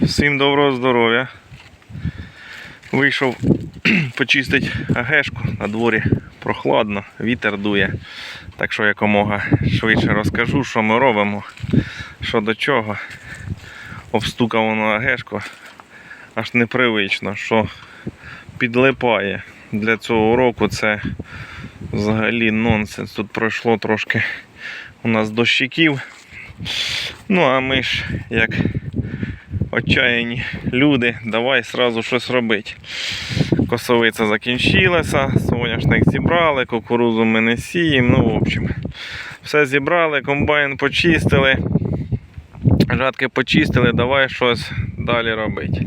Всім доброго здоров'я. Вийшов почистити агешку на дворі прохладно, вітер дує. Так що якомога швидше розкажу, що ми робимо, що до чого. Обстукав воно агешку. Аж непривично, що підлипає. Для цього року це взагалі нонсенс. Тут пройшло трошки у нас дощиків. Ну а ми ж як отчаяні люди, давай сразу щось робити. Косовиця закінчилася, соняшник зібрали, кукурузу ми не сіємо. Ну, в общем, все зібрали, комбайн почистили, жатки почистили, давай щось далі робити.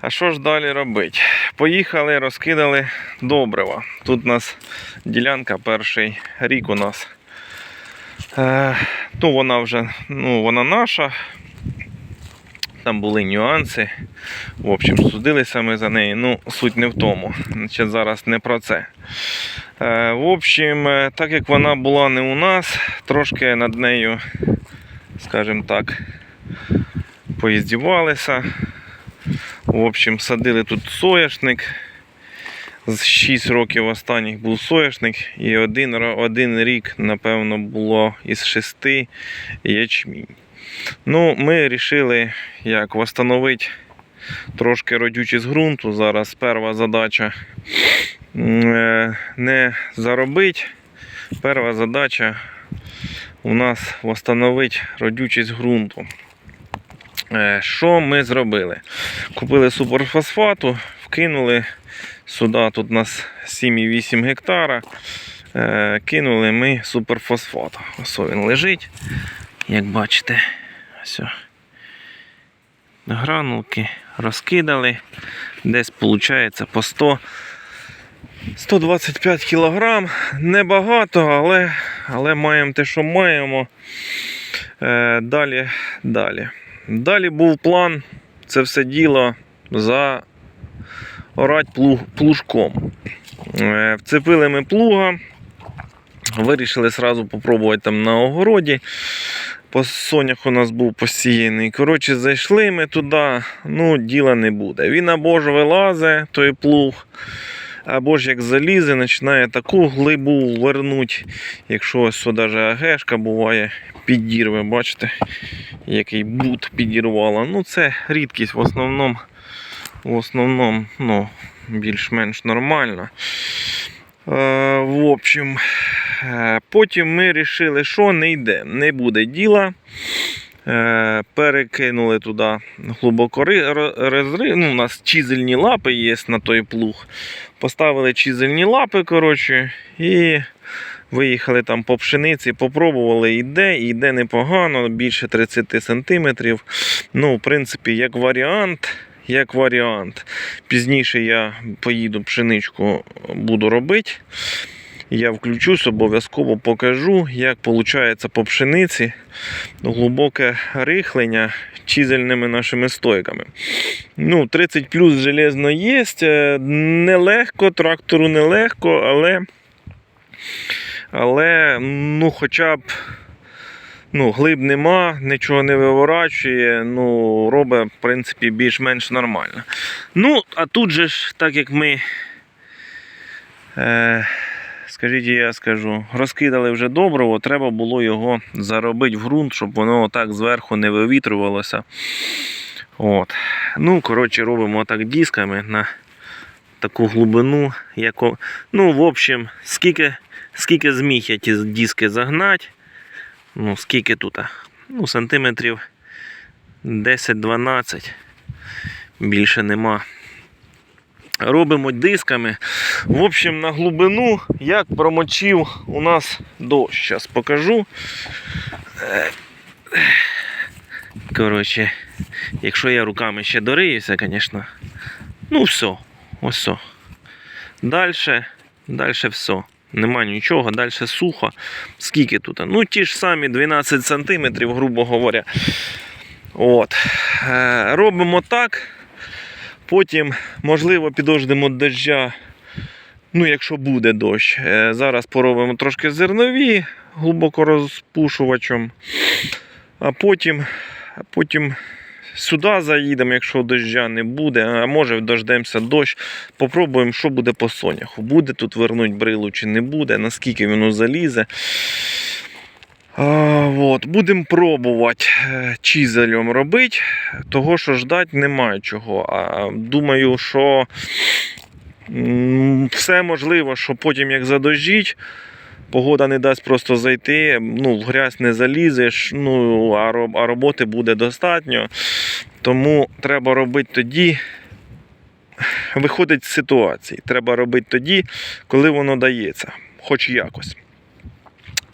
А що ж далі робити? Поїхали, розкидали добрива. Тут у нас ділянка перший рік у нас. Е, ну, вона вже ну, вона наша. Там були нюанси. В общем, судилися ми за неї. Ну, суть не в тому. Значить, зараз не про це. Е, в общем, е, так як вона була не у нас, трошки над нею, скажімо так, поїздівалися. В общем, садили тут соняшник. З 6 років останніх був соняшник, і один, один рік, напевно, було із 6 ячмінь. Ну, ми вирішили, як встановити трошки родючість ґрунту. Зараз перша задача е, не заробити. Перша задача у нас встановити родючість ґрунту. Е, Що ми зробили? Купили суперфосфату, вкинули сюди, тут у нас 7,8 гектара. Е, Кинули ми суперфосфат. Ось він лежить, як бачите. Ось. Гранулки розкидали. Десь виходить по 100. 125 кг. Небагато, але, але маємо те, що маємо. Е, далі, далі. Далі був план це все діло за орать плужком. Е, Вцепили ми плуга, вирішили сразу попробувати там на огороді. По сонях у нас був посіяний. Коротше, зайшли ми туди, ну, діла не буде. Він або ж вилазить, той плуг, або ж як залізе, починає таку глибу вернуть. Якщо ось же агешка буває, підірве, бачите, який бут підірвала. Ну, це рідкість в основному, в основному, ну, більш-менш нормально. Е, в общем, потім ми вирішили, що не йде, не буде діла. Е, перекинули туди глибоко розрив. Ну, у нас чизельні лапи є на той плуг. Поставили чизельні лапи, коротше, і виїхали там по пшениці, попробували, йде, йде непогано, більше 30 сантиметрів. Ну, в принципі, як варіант. Як варіант. Пізніше я поїду пшеничку буду робити. Я включусь, обов'язково покажу, як виходить по пшениці глибоке рихлення чизельними нашими стойками. Ну, 30 плюс железно є. е, Нелегко, трактору нелегко, але, але ну, хоча б ну, глиб нема, нічого не виворачує, ну, робить, в принципі, більш-менш нормально. Ну, а тут же ж, так як ми. Е, Скажіть, я скажу, розкидали вже добриво, треба було його заробити в ґрунт, щоб воно так зверху не вивітрювалося. От. Ну, коротше, робимо так дисками на таку глибину. Яко... Ну, в общем, скільки, скільки зміг я ті диски загнати. Ну, скільки тут? Ну, сантиметрів 10-12. Більше нема робимо дисками. В общем, на глибину, як промочив у нас дощ. Зараз покажу. Коротше, якщо я руками ще дориюся, звісно. Ну, все, ось все. Далі, далі все. Нема нічого, далі сухо. Скільки тут? Ну, ті ж самі 12 см, грубо говоря. От. Е, Робимо так. Потім, можливо, підождемо доща. Ну, якщо буде дощ. Е, Зараз поробимо трошки зернові глибоко розпушувачем. А потім, потім сюди заїдемо, якщо доща не буде, а може дождемося дощ. Попробуємо, що буде по соняху. Буде тут вернуть брилу чи не буде, наскільки воно залізе. От. Будемо пробувати е, чизелем робити, того що ждати немає чого. А думаю, що все можливо, що потім як задождіть, погода не дасть просто зайти, ну, в грязь не залізеш, ну, а роботи буде достатньо. Тому треба робити тоді. Виходить з ситуації. Треба робити тоді, коли воно дається, хоч якось.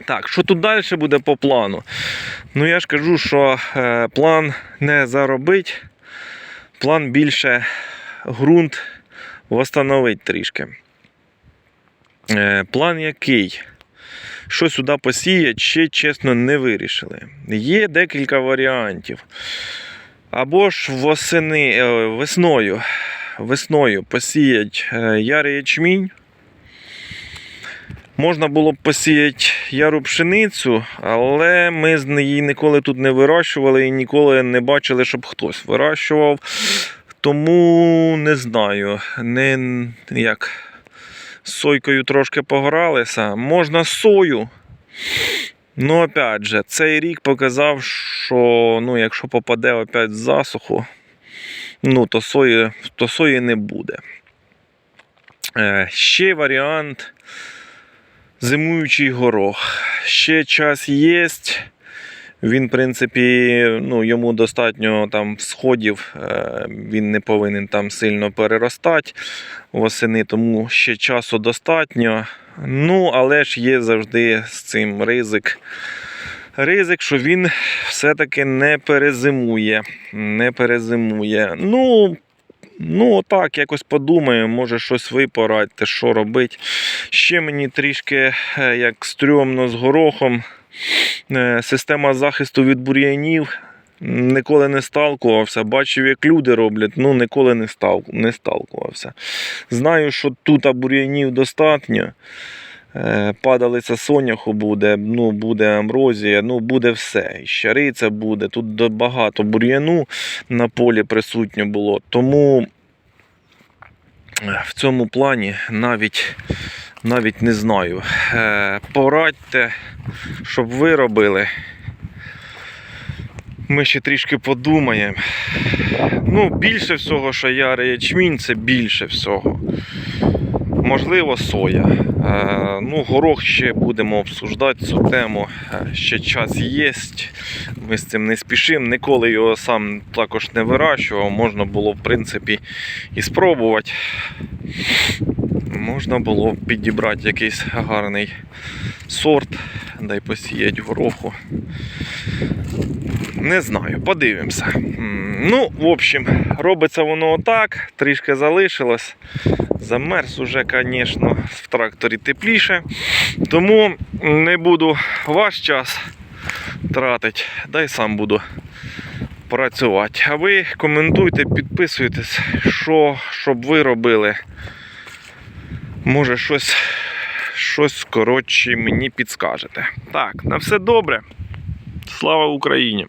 Так, що тут далі буде по плану? Ну, я ж кажу, що е, план не заробить, план більше ґрунт восстановить трішки. Е, план який? Що сюди посіять, ще чесно не вирішили. Є декілька варіантів. Або ж восени, е, весною, весною посіять ярий ячмінь. Можна було б посіяти яру пшеницю, але ми з неї ніколи тут не вирощували і ніколи не бачили, щоб хтось вирощував. Тому не знаю. Не, як, з сойкою трошки погралися. Можна сою. Ну, опять же, цей рік показав, що ну, якщо попаде опять в засуху, ну, то сої, то сої не буде. Е, ще варіант зимуючий горох. Ще час є. Він, в принципі, ну, йому достатньо там сходів, е, він не повинен там сильно переростати восени, тому ще часу достатньо. Ну, але ж є завжди з цим ризик. Ризик, що він все-таки не перезимує. Не перезимує. Ну, ну отак, якось подумаю, може щось ви що робити. Ще мені трішки е, як стрьомно з горохом. Е, Система захисту від бур'янів. Ніколи не сталкувався. Бачив, як люди роблять, ну ніколи не сталкувався. Знаю, що тут бур'янів достатньо. Е, Падалиця соняху буде, ну, буде амброзія, ну буде все. І Щариця буде. Тут багато бур'яну на полі присутньо було. Тому е, в цьому плані навіть, навіть не знаю. Е, Порадьте, щоб ви робили. Ми ще трішки подумаємо. Ну, більше всього, що яри ячмінь, це більше всього. Можливо, соя. Е, ну, горох ще будемо обсуждати цю тему. Е, Ще час є. Ми з цим не спішимо. Ніколи його сам також не вирощував. Можна було, в принципі, і спробувати. Можна було підібрати якийсь гарний сорт, дай посіяти гороху. Не знаю, подивимося. Ну, в общем, робиться воно отак, трішки залишилось. Замерз уже, звісно, в тракторі тепліше. Тому не буду ваш час тратити, дай сам буду працювати. А ви коментуйте, підписуйтесь, що щоб ви робили. Може, щось, щось коротше мені підскажете. Так, на все добре. Слава Україні!